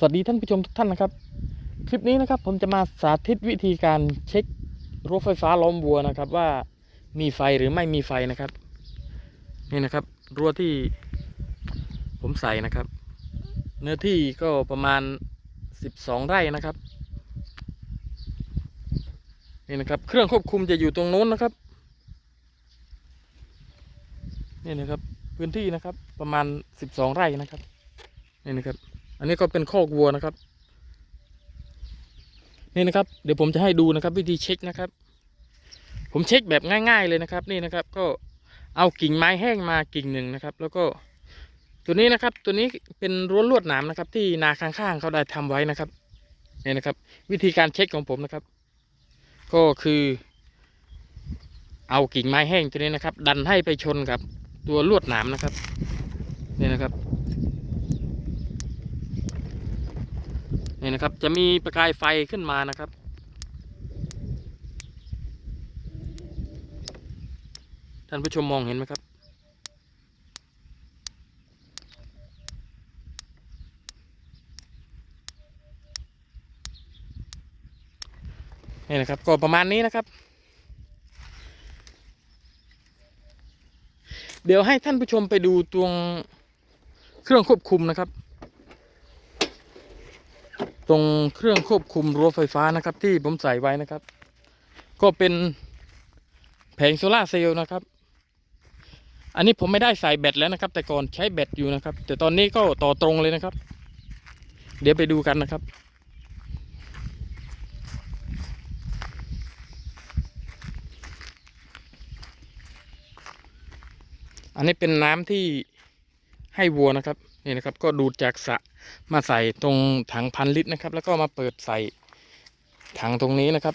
สวัสดีท่านผู้ชมทุกท่านนะครับ คลิปนี้นะครับผมจะมาสาธิตวิธีการเช็ครั้วไฟฟ้าล้อมวัวนะครับ ว่ามีไฟหรือไม่มีไฟนะครับนี่นะครับรั้วที่ผมใส่นะครับ เนื้อที่ก็ประมาณ 12 ไร่นะครับนี่นะครับ เครื่องควบคุมจะอยู่ตรงโน้นนะครับนี่นะครับพื้นที่นะครับประมาณ 12 ไร่นะครับนี่นะครับ อันนี้ก็เป็นคอกวัวนะครับ นี่นะครับ เดี๋ยวผมจะให้ดูนะครับ วิธีเช็คนะครับ ผมเช็คแบบง่าย ๆเลยนะครับ นี่นะครับ ก็เอากิ่งไม้แห้งมากิ่งหนึ่งนะครับ แล้วก็ตัวนี้นะครับ ตัวนี้เป็นรั้วลวดหนามนะครับ ที่นาข้างๆเขาได้ทำไว้นะครับนี่นะครับ วิธีการเช็คของผมนะครับ ก็คือเอากิ่งไม้แห้งตัวนี้นะครับ ดันให้ไปชนกับตัวลวดหนามนะครับ นี่นะครับ นี่นะครับ จะมีประกายไฟขึ้นมานะครับ ท่านผู้ชมมองเห็นไหมครับ นี่นะครับ ก็ประมาณนี้นะครับ เดี๋ยวให้ท่านผู้ชมไปดูตรงเครื่องควบคุมนะครับ ตรงเครื่องควบคุมรั้วไฟฟ้านะครับ ที่ผมใส่ไว้นะครับ ก็เป็นแผงโซลาเซลล์นะครับ อันนี้ผมไม่ได้ใส่แบตแล้วนะครับ แต่ก่อนใช้แบตอยู่นะครับ แต่ตอนนี้ก็ต่อตรงเลยนะครับ เดี๋ยวไปดูกันนะครับอันนี้เป็นน้ำที่ ให้วัวนะครับนี่นะครับ ก็ดูดจากสะมาใส่ตรงถังพันลิตรนะครับ แล้วก็มาเปิดใส่ถังตรงนี้นะครับ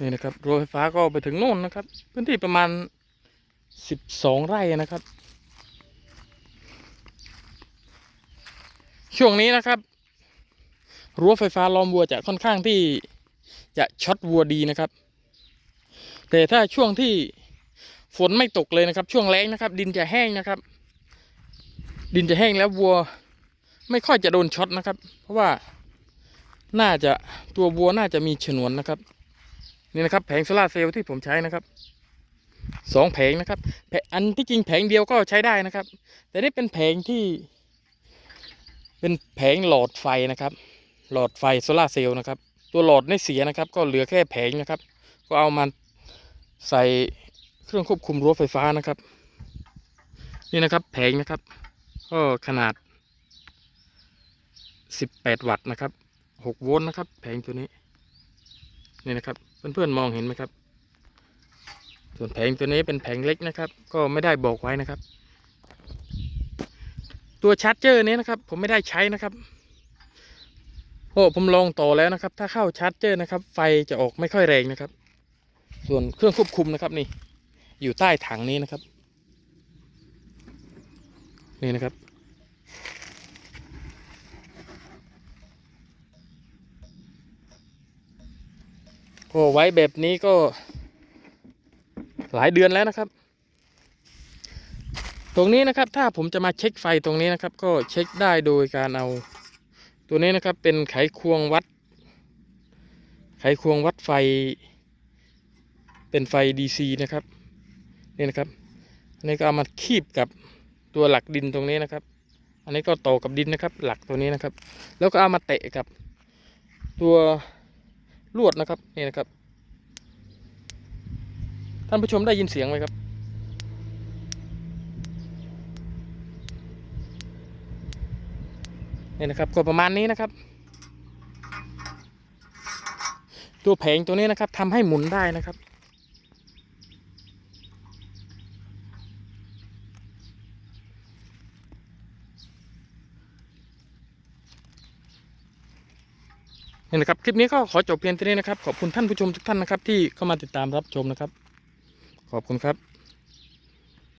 นี่นะครับรั้วไฟฟ้าก็ไปถึงโน่นนะครับ พื้นที่ประมาณสิบสองไร่นะครับ ช่วงนี้นะครับ รั้วไฟฟ้าล้อมวัวจะค่อนข้างที่จะช็อตวัวดีนะครับ แต่ถ้าช่วงที่ฝนไม่ตกเลยนะครับ ช่วงแล้งนะครับ ดินจะแห้งนะครับ ดินจะแห้งแล้ววัว ไม่ค่อยจะโดนช็อตนะครับ เพราะว่าน่าจะตัววัวน่าจะมีฉนวนนะครับ นี่นะครับ แผงโซลาเซลล์ที่ผมใช้นะครับสองแผงนะครับแผงอันที่จริงแผงเดียวก็ใช้ได้นะครับ แต่นี่เป็นแผงที่ เป็นแผงหลอดไฟนะครับ หลอดไฟโซลาเซลล์นะครับ ตัวหลอดไม่เสียนะครับ ก็เหลือแค่แผงนะครับ ก็เอามาใส่เครื่องควบคุมรั้วไฟฟ้านะครับ นี่นะครับ แผงนะครับ ก็ขนาด 18 วัตต์นะครับ6โวลต์นะครับ แผงตัวนี้ นี่นะครับ เพื่อนๆมองเห็นไหมครับ ส่วนแผงตัวนี้เป็นแผงเล็กนะครับ ก็ไม่ได้บอกไว้นะครับ ตัวชาร์จเจอร์นี้นะครับ ผมไม่ได้ใช้นะครับโอ้ผมลองต่อแล้วนะครับ ถ้าเข้าชาร์จเจอร์นะครับ ไฟจะออกไม่ค่อยแรงนะครับ ส่วนเครื่องควบคุมนะครับนี่ อยู่ใต้ถังนี้นะครับ นี่นะครับก็ไว้แบบนี้ก็หลายเดือนแล้วนะครับ รงนี้นะครับถ้าผมจะมาเช็คไฟตรงนี้นะครับ ก็เช็คได้โดยการเอา ตัวนี้นะครับเป็นไขควงวัด ไขควงวัดไฟ เป็นไฟ DC นะครับนี่นะครับอันนี้ก็เอามาคีบกับตัวหลักดินตรงนี้นะครับ อันนี้ก็ต่อกับดินนะครับ หลักตัวนี้นะครับ แล้วก็เอามาเตะกับตัวลวดนะครับนี่นะครับ ท่านผู้ชมได้ยินเสียงไหมครับ นี่นะครับก็ประมาณนี้นะครับ ตัวแผงตัวนี้นะครับทำให้หมุนได้นะครับนี่นะครับ คลิปนี้ก็ขอจบเพียงเท่านี้นะครับ ขอบคุณท่านผู้ชมทุกท่านนะครับ ที่เข้ามาติดตามรับชมนะครับ ขอบคุณครับ